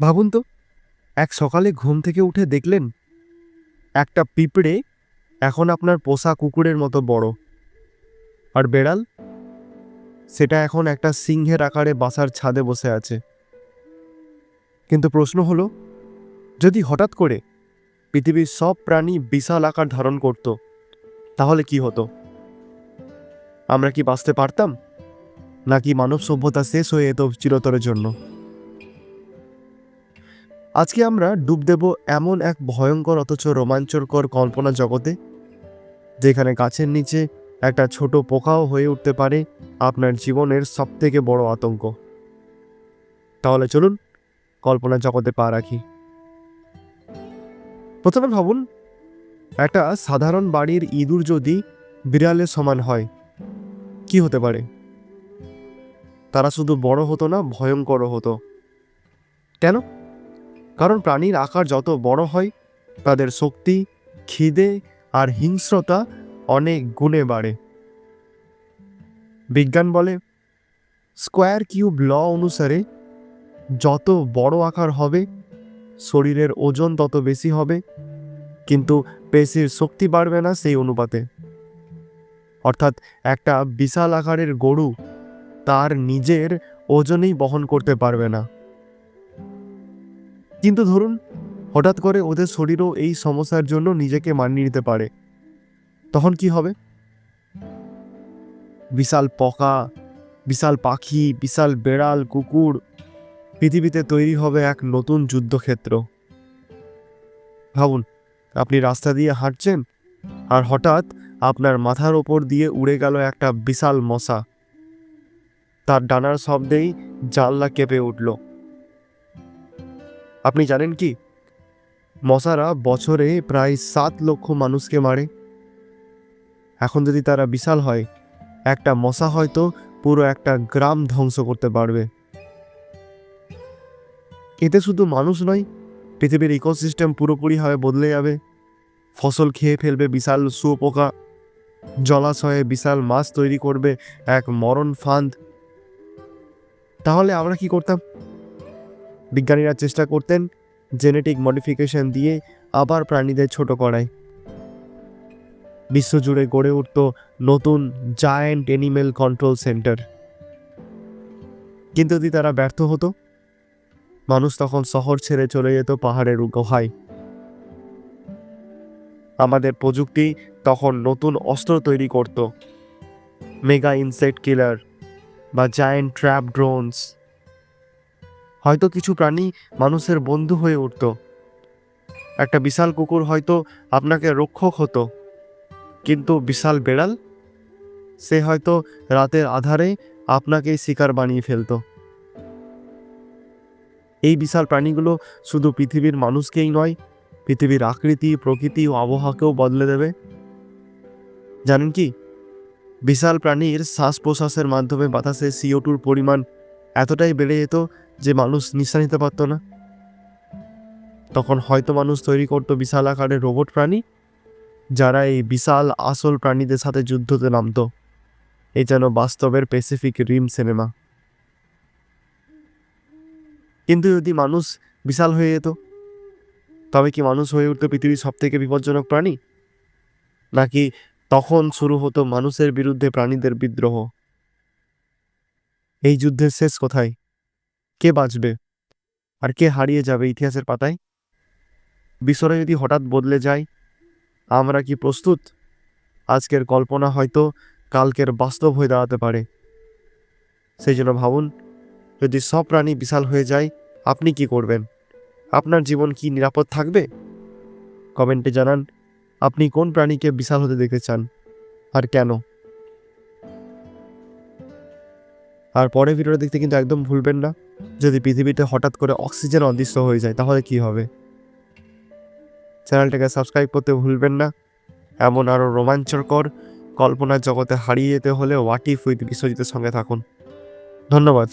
ভাবুন তো, এক সকালে ঘুম থেকে উঠে দেখলেন, একটা পিঁপড়ে এখন আপনার পোষা কুকুরের মতো বড়। আর বেড়াল, সেটা এখন একটা সিংহের আকারে বাসার ছাদে বসে আছে। কিন্তু প্রশ্ন হলো, যদি হঠাৎ করে পৃথিবীর সব প্রাণী বিশাল আকার ধারণ করত, তাহলে কি হতো? আমরা কি বাঁচতে পারতাম? নাকি মানব সভ্যতা শেষ হয়ে যেত চিরতরের জন্য? আজকে আমরা ডুব দেব এমন এক ভয়ঙ্কর অথচ রোমাঞ্চকর কল্পনা জগতে, যেখানে গাছের নিচে একটা ছোট পোকাও হয়ে উঠতে পারে আপনার জীবনের সবথেকে বড় আতঙ্ক। তাহলে চলুন কল্পনা জগতে পা রাখি। প্রথমে ভাবুন, একটা সাধারণ বাড়ির ইঁদুর যদি বিড়ালের সমান হয়, কি হতে পারে? তারা শুধু বড় হতো না ভয়ঙ্কর হতো। কেন? কারণ প্রাণীর আকার যত বড় হয়, তাদের শক্তি, খিদে আর হিংস্রতা অনেক গুণে বাড়ে। বিজ্ঞান বলে, স্কোয়ার কিউব ল অনুসারে যত বড় আকার হবে, শরীরের ওজন তত বেশি হবে, কিন্তু পেশির শক্তি বাড়বে না সেই অনুপাতে। অর্থাৎ একটা বিশাল আকারের গরু তার নিজের ওজনেই বহন করতে পারবে না। কিন্তু ধরুন, হঠাৎ করে ওদের শরীরও এই সমস্যার জন্য নিজেকে মানিয়ে নিতে পারে। তখন কি হবে? বিশাল পকা, বিশাল পাখি, বিশাল বেড়াল, কুকুর, পৃথিবীতে তৈরি হবে এক নতুন যুদ্ধক্ষেত্র। ভাবুন, আপনি রাস্তা দিয়ে হাঁটছেন, আর হঠাৎ আপনার মাথার ওপর দিয়ে উড়ে গেল একটা বিশাল মশা। তার ডানার শব্দেই জানলা কেঁপে উঠল। আপনি জানেন কি? মশারা বছরে প্রায় সাত লক্ষ মানুষকে মারে। এখন যদি তারা বিশাল হয়, একটা মশা হয়তো পুরো একটা গ্রাম ধ্বংস করতে পারবে। এতে শুধু মানুষ নয়, পৃথিবীর ইকোসিস্টেম পুরোপুরিভাবে বদলে যাবে। ফসল খেয়ে ফেলবে বিশাল শুয়োপোকা। জলাশয়ে বিশাল মাছ তৈরি করবে এক মরণ ফাঁদ। তাহলে আমরা কি করতাম? বিজ্ঞানীরা চেষ্টা করতেন জেনেটিক মডিফিকেশন দিয়ে আবার প্রাণীদের ছোট করায়। বিশ্বজুড়ে গড়ে উঠত নতুন জায়ান্ট অ্যানিমেল কন্ট্রোল সেন্টার কিন্তু যদি তারা ব্যর্থ হতো, মানুষ তখন শহর ছেড়ে চলে যেত পাহাড়ের গুহায়। আমাদের প্রযুক্তি তখন নতুন অস্ত্র তৈরি করত। মেগা ইনসেক্ট কিলার বা জায়ান্ট ট্র্যাপ ড্রোনস হয়তো কিছু প্রাণী মানুষের বন্ধু হয়ে উঠত। একটা বিশাল কুকুর হয়তো আপনাকে রক্ষক হতো। কিন্তু বিশাল বেড়াল, সে হয়তো রাতের আধারে আপনাকেই শিকার বানিয়ে ফেলতো। এই বিশাল প্রাণীগুলো শুধু পৃথিবীর মানুষকেই নয়, পৃথিবীর আকৃতি, প্রকৃতি ও আবহাওয়াকেও বদলে দেবে। জানেন কি? বিশাল প্রাণীর শ্বাস প্রশ্বাসের মাধ্যমে বাতাসে সিও টুর পরিমাণ এতটাই বেড়ে যেত যে মানুষ নিঃশ্বাস নিতে পারতো না। তখন হয়তো মানুষ তৈরি করতো বিশাল আকারের রোবট প্রাণী, যারা এই বিশাল আসল প্রাণীদের সাথে যুদ্ধতে নামতো। এই যেন বাস্তবের প্যাসিফিক রিম সিনেমা কিন্তু যদি মানুষ বিশাল হয়ে যেত, তবে কি মানুষ হয়ে উঠতো পৃথিবীর সব থেকে বিপজ্জনক প্রাণী? নাকি তখন শুরু হতো মানুষের বিরুদ্ধে প্রাণীদের বিদ্রোহ? এই যুদ্ধের শেষ কোথায় কে বাঁচবে? আর কে হারিয়ে যাবে ইতিহাসের পাতায়? বিশ্বরা যদি হঠাৎ বদলে যায়, আমরা কি প্রস্তুত? আজকের কল্পনা হয়তো কালকের বাস্তব হয়ে দাঁড়াতে পারে। সেই জন্য ভাবুন, যদি সব প্রাণী বিশাল হয়ে যায়, আপনি কি করবেন? আপনার জীবন কি নিরাপদ থাকবে? কমেন্টে জানান, আপনি কোন প্রাণীকে বিশাল হতে দেখতে চান, আর কেন? আর পরের ভিডিওটা দেখতে কিন্তু একদম ভুলবেন না। যদি পৃথিবীতে হঠাৎ করে অক্সিজেন অদৃশ্য হয়ে যায়, তাহলে কি হবে? চ্যানেলটাকে সাবস্ক্রাইব করতে ভুলবেন না। এমন আরও রোমাঞ্চকর কল্পনার জগতে হারিয়ে যেতে হলে ওয়াটিফ উইথ বিশ্বজিতের সঙ্গে থাকুন। ধন্যবাদ।